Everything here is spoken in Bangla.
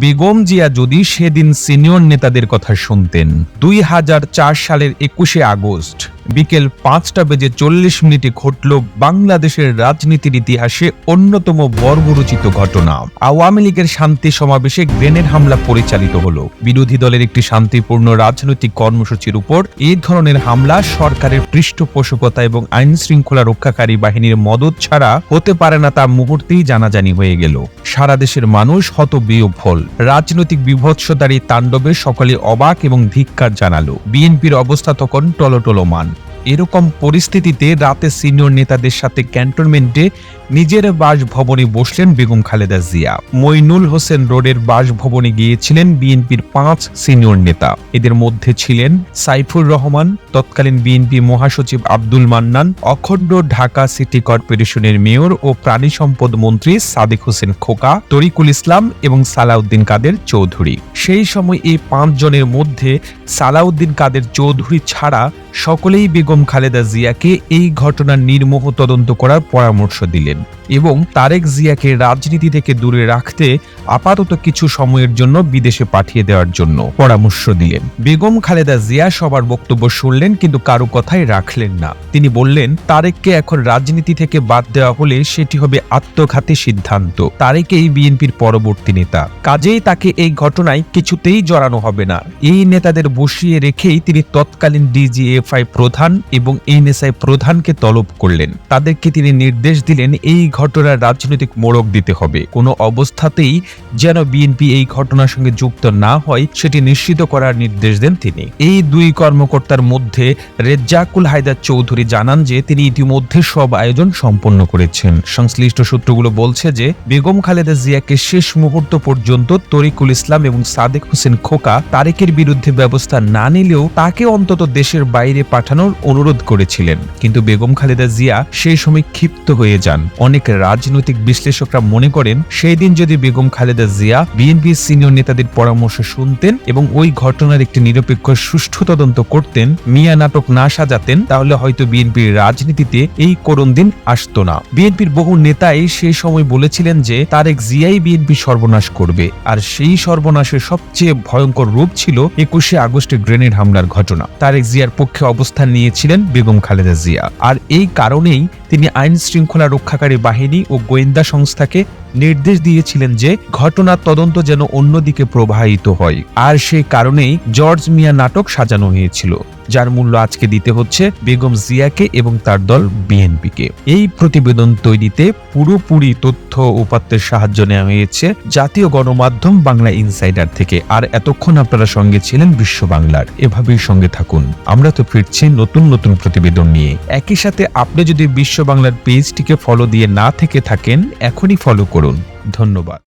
বেগম জিয়া যদি সেদিন সিনিয়র নেতাদের কথা শুনতেন দুই হাজার চার সালের একুশে আগস্ট বিকেল পাঁচটা বেজে চল্লিশ মিনিটে ঘটল বাংলাদেশের রাজনীতির ইতিহাসে অন্যতম বর্বরচিত ঘটনা। আওয়ামী লীগের শান্তি সমাবেশে গ্রেনেড হামলা পরিচালিত হল। বিরোধী দলের একটি শান্তিপূর্ণ রাজনৈতিক কর্মসূচির উপর এই ধরনের হামলা সরকারের পৃষ্ঠপোষকতা এবং আইন শৃঙ্খলা রক্ষাকারী বাহিনীর মদত ছাড়া হতে পারে না তা মুহূর্তেই জানাজানি হয়ে গেল। সারা দেশের মানুষ হত বিয়োফল রাজনৈতিক বিভৎসতার এই তাণ্ডবে সকলে অবাক এবং ধিক্কার জানালো। বিএনপির অবস্থা তখন টলটলমান। এরকম পরিস্থিতিতে রাতে সিনিয়র নেতাদের সাথে ক্যান্টনমেন্টে নিজের বাসভবনে বসলেন বেগম খালেদা জিয়া। মইনুল হোসেন রোডের বাসভবনে গিয়েছিলেন বিএনপির পাঁচ সিনিয়র নেতা। এদের মধ্যে ছিলেন সাইফুর রহমান, তৎকালীন বিএনপি মহাসচিব আব্দুল মান্নান, অখণ্ড ঢাকা সিটি কর্পোরেশনের মেয়র ও প্রাণী সম্পদ মন্ত্রী সাদেক হোসেন খোকা, তরিকুল ইসলাম এবং সালাউদ্দিন কাদের চৌধুরী। সেই সময় এই পাঁচজনের মধ্যে সালাউদ্দিন কাদের চৌধুরী ছাড়া সকলেই বেগম খালেদা জিয়াকে এই ঘটনার নির্মোহ তদন্ত করার পরামর্শ দিলেন। এবং তারেক জিয়াকে রাজনীতি থেকে দূরে রাখতে আপাতত কিছু সময়ের জন্য বিদেশে পাঠিয়ে দেওয়ার জন্য পরামর্শ দিলেন। বেগম খালেদা জিয়া সবার বক্তব্য শুনলেন কিন্তু কারও কথাই রাখলেন না। তিনি বললেন, তারেককে এখন রাজনীতি থেকে বাদ দেওয়া হলে সেটি হবে আত্মঘাতী সিদ্ধান্ত। তারেকেই বিএনপির পরবর্তী নেতা। কাজেই তাকে এই ঘটনায় কিছুতেই জড়ানো হবে না। এই নেতাদের বসিয়ে রেখেই তিনি তৎকালীন ডিজিএফআই প্রধান এবং এনএসআই প্রধানকে তলব করলেন। তাদেরকে তিনি নির্দেশ দিলেন এই ঘটনার রাজনৈতিক মোড়ক দিতে হবে। কোনো অবস্থাতেই যেন বিএনপি এই ঘটনার সঙ্গে যুক্ত না হয়, সেটি নিশ্চিত করার নির্দেশ দেন তিনি। এই দুই কর্মকর্তার মধ্যে রেজ্জাকুল হায়দার চৌধুরী জানান যে, তিনি ইতিমধ্যে সব আয়োজন সম্পন্ন করেছেন। সংশ্লিষ্ট সূত্রগুলো বলছে যে, বেগম খালেদা জিয়াকে শেষ মুহূর্ত পর্যন্ত তরিকুল ইসলাম এবং সাদেক হোসেন খোকা তারেকের বিরুদ্ধে ব্যবস্থা না নিলেও তাকে অন্তত দেশের বাইরে পাঠানোর অনুরোধ করেছিলেন। কিন্তু বেগম খালেদা জিয়া সেই সময় ক্ষিপ্ত হয়ে যান। অনেক রাজনৈতিক বিশ্লেষকরা মনে করেন, সেই দিন যদি বেগম খালেদা জিয়া বিএনপির সিনিয়র নেতাদের পরামর্শ শুনতেন এবং ওই ঘটনার একটি নিরপেক্ষ সুষ্ঠু তদন্ত করতেন, মিয়া নাটক না সাজাতেন, তাহলে হয়তো বিএনপির রাজনীতিতে এই করুণ দিন আসতো না। বিএনপির বহু নেতাই সেই সময় বলেছিলেন যে, তারেক জিয়াই বিএনপি সর্বনাশ করবে। আর সেই সর্বনাশের সবচেয়ে ভয়ঙ্কর রূপ ছিল একুশে আগস্টে গ্রেনেড হামলার ঘটনা। তারেক জিয়ার পক্ষে অবস্থান নিয়েছিলেন বেগম খালেদা জিয়া। আর এই কারণেই তিনি আইন শৃঙ্খলা রক্ষাকারী বাহিনী ও গোয়েন্দা সংস্থাকে নির্দেশ দিয়েছিলেন যে ঘটনার তদন্ত যেন অন্যদিকে প্রবাহিত হয়। আর সেই কারণেই জর্জ মিয়া নাটক সাজানো হয়েছিল, যার মূল্য আজকে দিতে হচ্ছে বেগম জিয়াকে এবং তার দল বিএনপিকে। এই প্রতিবেদন তৈরিতে পুরোপুরি তথ্য উপাত্তের সাহায্য নেওয়া হয়েছে জাতীয় গণমাধ্যম বাংলা ইনসাইডার থেকে। আর এতক্ষণ আপনারা সঙ্গে ছিলেন বিশ্ব বাংলার। এভাবেই সঙ্গে থাকুন। আমরা তো ফিরছি নতুন নতুন প্রতিবেদন নিয়ে। একই সাথে আপনি যদি বিশ্ব বাংলার পেজটিকে ফলো দিয়ে না থেকে থাকেন, এখনই ফলো করুন। ধন্যবাদ।